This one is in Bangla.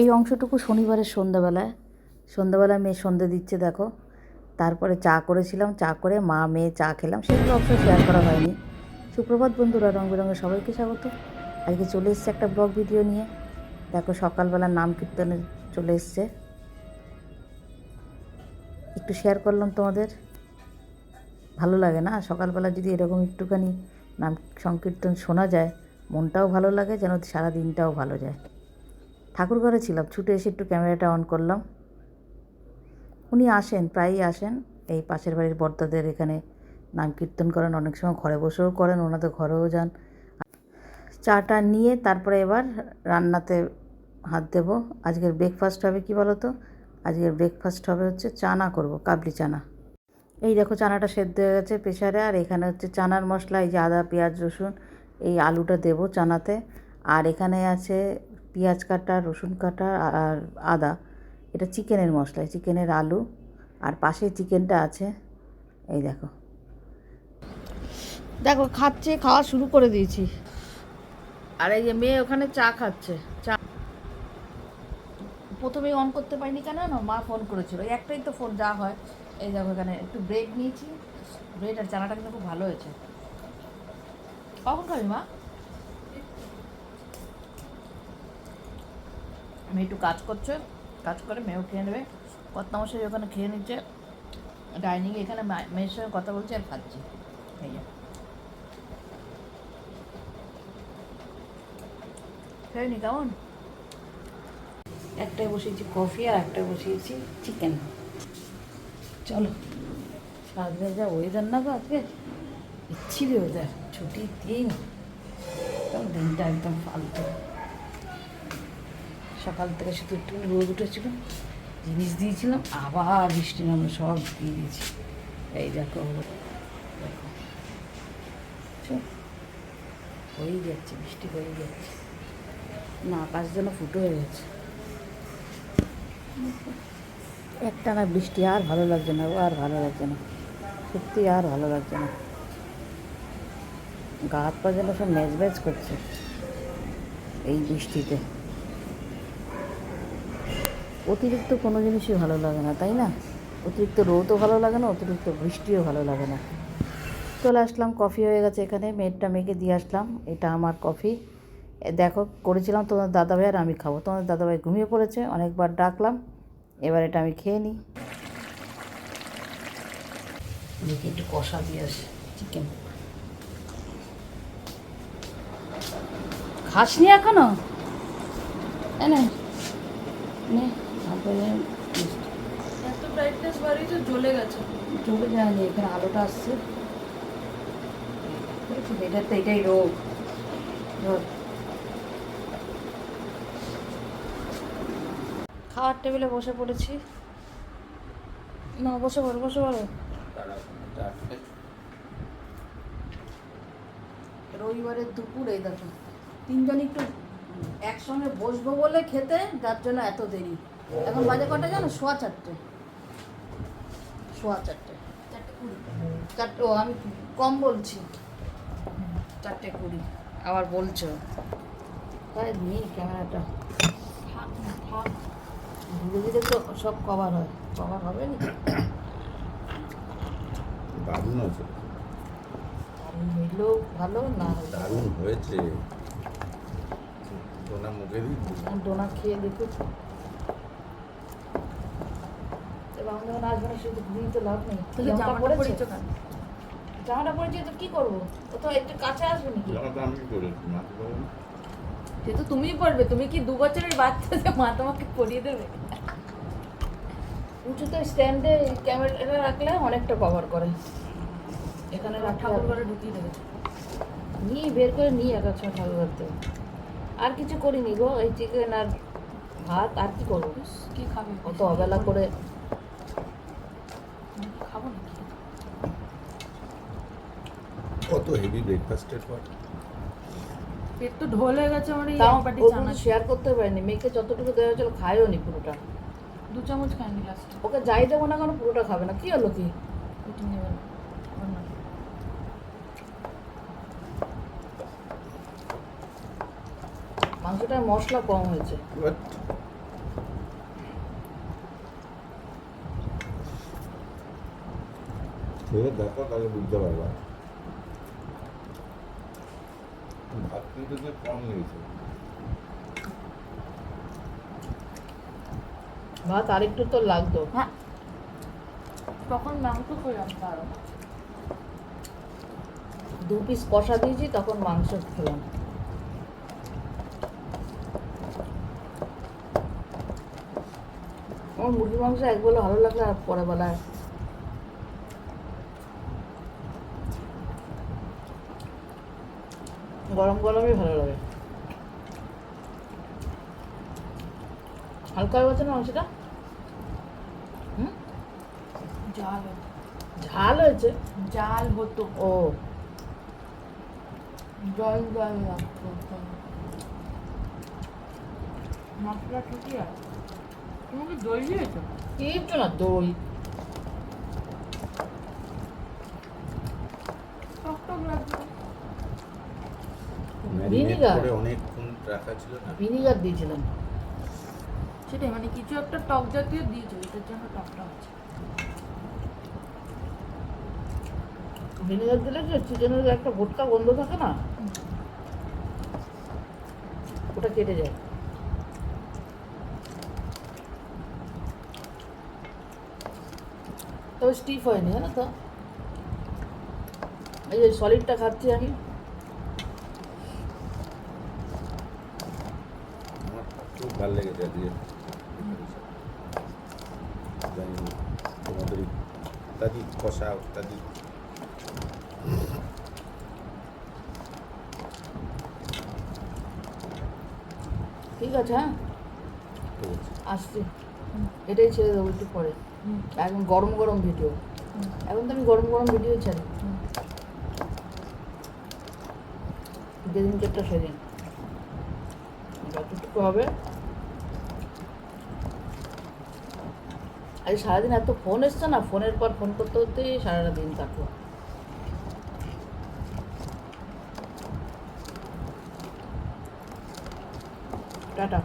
এই অংশটুকু শনিবারের সন্ধ্যাবেলায়। সন্ধ্যাবেলায় মেয়ে সন্ধে দিচ্ছে, দেখো। তারপরে চা করেছিলাম, চা করে মা, মেয়ে চা খেলাম। সেগুলো অবশ্য শেয়ার করা হয়নি। সুপ্রভাত বন্ধুরা রং বেরঙের সবাইকে স্বাগত। আজকে চলে এসছে একটা ব্লগ ভিডিও নিয়ে। দেখো, সকালবেলা নাম কীর্তনে চলে এসছে। একটু শেয়ার করলাম তোমাদের। ভালো লাগে না? সকালবেলা যদি এরকম একটুখানি নাম সংকীর্তন শোনা যায়, মনটাও ভালো লাগে, যেন সারা দিনটাও ভালো যায়। ঠাকুর ঘরে ছিলাম, ছুটে এসে একটু ক্যামেরাটা অন করলাম। উনি আসেন, প্রায়ই আসেন। এই পাশের বাড়ির বর্দাদের এখানে নাম কীর্তন করেন, অনেক সময় ঘরে বসেও করেন, ওনাদের ঘরেও যান। চাটা নিয়ে তারপরে এবার রান্নাতে হাত দেব। আজকের ব্রেকফাস্ট হবে কি বলো তো আজকের ব্রেকফাস্ট হবে হচ্ছে চানা করব, কাবলি চানা। এই দেখো চানাটা সেদ্ধ হয়ে গেছে প্রেশারে আর এখানে হচ্ছে চানার মশলা, এই যে আদা, পেঁয়াজ, রসুন, এই আলুটা দেব চানাতে। আর এখানে আছে পেঁয়াজ কাটা রসুন কাটা আর আদা। এটা চিকেনের মশলা চিকেনের আলু। আর পাশে চিকেনটা আছে এই দেখো। দেখো খাচ্ছে খাওয়া শুরু করে দিয়েছি। আর এই যে মেয়ে ওখানে চা খাচ্ছে। চা প্রথমেই অন করতে পারিনি কেন? না মা ফোন করেছিল। একটাই তো ফোন যা হয়। এই দেখো এখানে একটু ব্রেক নিয়েছি। ব্রেড আর চানাটা কিন্তু খুব ভালো হয়েছে। কখন খাবি মা? মেয়ে একটু কাজ করছে, কাজ করে মেয়েও খেয়ে নেবে। কর্তামশাই ওখানে খেয়ে নিচ্ছে। ডাইনিংয়ে এখানে মেয়ের সঙ্গে কথা বলছে আর খাচ্ছি। এই খেয়ে নি কেমন? একটাই বসিয়েছি কফি আর একটাই বসিয়েছি চিকেন। চলো। সারাদিনে যা ওয়েদার না গো আজকে? ইচ্ছিলি ওয়েদার ছুটির দিন। দিনটা একদম ফালতু। সকাল থেকে শুধু একটু রোদ উঠেছিল, জিনিস দিয়েছিলাম, আবার বৃষ্টি নামলো, সব দিয়ে দিয়েছি। এই দেখো দেখো। হয়েই যাচ্ছে, বৃষ্টি হয়েই যাচ্ছে। না, আকাশ যেন ফুটো হয়ে গেছে। একটা না বৃষ্টি, আর ভালো লাগছে না আর ভালো লাগছে না। সত্যি আর ভালো লাগছে না। গা হাত পা যেন সব ম্যাচ ম্যাচ করছে এই বৃষ্টিতে। অতিরিক্ত কোনো জিনিসই ভালো লাগে না, তাই না? অতিরিক্ত রোদও ভালো লাগে না, অতিরিক্ত বৃষ্টিও ভালো লাগে না। চলে আসলাম, কফি হয়ে গেছে এখানে, মেয়েরটা মেয়েকে দিয়ে আসলাম, এটা আমার কফি। দেখো, করেছিলাম তোমার দাদাভাই আর আমি খাব। তোমার দাদাভাই ঘুমিয়ে পড়েছে, অনেকবার ডাকলাম, এবার এটা আমি খেয়ে নিই। একটু কষা দিয়ে আসি চিকেন খাসনি এখনও? এনে। নে তারপরে মিষ্টি। এত ব্রাইটনেস বাড়িয়েছে জ্বলে গেছে। চলে যায়নি এখানে আলোটা আসছে। এটার তো এটাই রোগ। খাওয়ার টেবিলে বসে পড়েছি। না বসে পড়ো বসে পড়ো। রবিবারের দুপুরে দেখো তিনজন একটু একসঙ্গে বসবো বলে খেতে যার জন্য এত দেরি। এখন বাজে কটা জানো? সোয়া চারটে। সোয়া চারটে। চারটে কুড়ি। চারটে ও আমি কম বলছি। চারটে কুড়ি। আবার বলছো। তাই নেই ক্যামেরাটা। থাক না, থাক। ধীরে ধীরে তো সব কভার হয়। কভার হবে না? দারুণ আছে হইলেও ভালো না দারুণ হয়েছে। সোনা মুখে দিই ডোনা খেয়ে দেখো এবার যখন আসব না শুধু ঘুরিয়ে তো লাভ নেই তাহলে জামাটা জামাটা পরেছো? পরেছো কেন জামাটা পরেছি তো কি করব ও তো একটু কাছে আসবে নাকি জামাটা আমি কি করেছি মাকে বলো সে তো তুমিই পড়বে তুমি কি দু বছরের বাচ্চা যে মা তোমাকে পরিয়ে দেবে উঁচুতে স্ট্যান্ডে ক্যামেরাটা রাখলে অনেকটা কভার করে এখানে ঠাকুর ঘরে ঢুকিয়ে দেবে। নিয়ে বের করে নিয়ে এক ঠাকুর করতে আর কিছু করিনি গো এই চিকেন আর ভাত আর কি করব? কি খাবে? অত অবেলা করে খাব নাকি? কত হেভি ব্রেকফাস্টের পর। পেট তো ঢোল হয়ে গেছে আমার এই চানা শেয়ার করতে পারিনি মেয়েকে যতটুকু দেওয়া হয়েছিল খায়ও নি পুরোটা। দু চামচ খাইনি লাস্টে ওকে যাই দেবো না কেন পুরোটা খাবে না। কি হলো কি? নেবে না মাংসটায় মশলা কম হয়েছে। খেয়ে দেখো তাহলে বুঝতে পারবা। ভাত কম লেগেছে ভাত আরেকটু তো লাগতো। হ্যাঁ। তখন মাংস খেলাম কারণ দু পিস কষা দিয়েছি তখন মাংস খেলাম। মুরগির মাংস একবেলা ভালো লাগলে আর পরে বেলায় গরম গরমই ভালো লাগে। হালকা হয়ে গেছে না মাংসটা? হুম? হতো। ঝাল হয়েছে? ঝাল হতো। ও। জল জল লাগতো। মশলা ঠিকই আছে। তুমি কি দই দিয়েছ কিচ্ছু না দই। অনেকক্ষণ রাখা ছিল না। ভিনিগার দিয়েছিলাম। সেটাই মানে কিছু একটা টক জাতীয় দিয়েছ এটার জন্য টকটা হচ্ছে ভিনিগার দিলে কি চিকেনের একটা ভোটকা গন্ধ থাকে না? ওটা কেটে যায়। তবে স্টিফ হয়নি জানো তো এই যে সলিডটা খাচ্ছি আমি আমার খুব ভালো লেগেছে আজকে জানি না, তোমাদের ইত্যাদি কষা ইত্যাদি ঠিক আছে হ্যাঁ ঠিক আছে আসছি এটাই ছেড়ে দেবো একটু পরে। একদম গরম গরম ভিডিও এখন তো আমি গরম গরম ভিডিও ছাড়ি। যেদিন চেকটা সেদিন। যতটুকু হবে। আজ সারাদিন এত ফোন এসছে না ফোনের পর ফোন করতে করতেই সারাটা দিন কাটলো। টাটা।